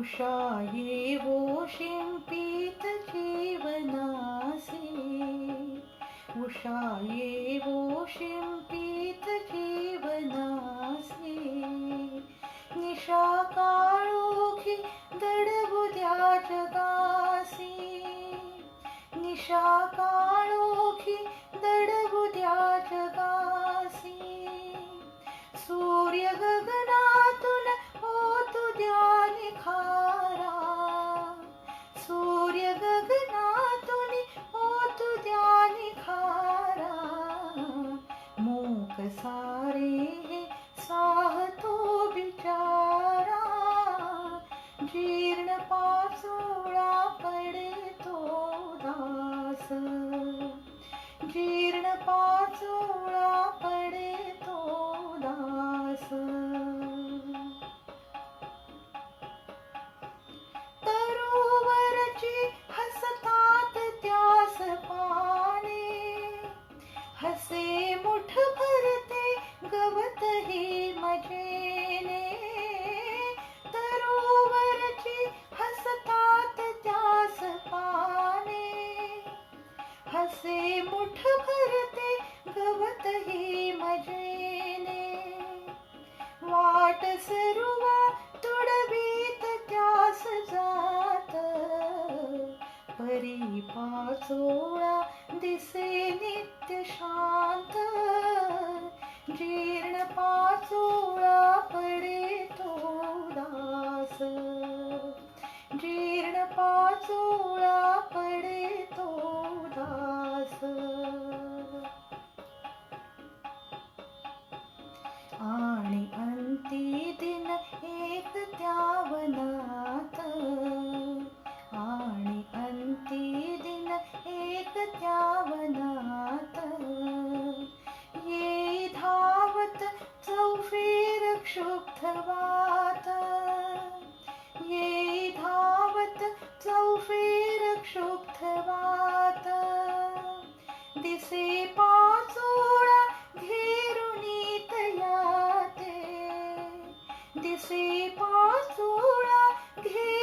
उषा येवो शिंपीत जीवनासी। उषाये वो शिंपीत जीवनासी। निशा काळोखी दडबुद्या जगासी। निशा का Sorry. हसे मुठ भरते गवत हे मजेने. वाट सरुवा तुडवीत त्यास जात. परी पाचोळा दिसे नित्य शांत. जीर्ण पाचोळा पडे तो दास जीर्ण पाचोळा पडे क्षुब्धवात ये धावत चौफेर क्षुब्धवात दिसे पाचोळा घेरुनी तयाते दिसे पाचोळा घे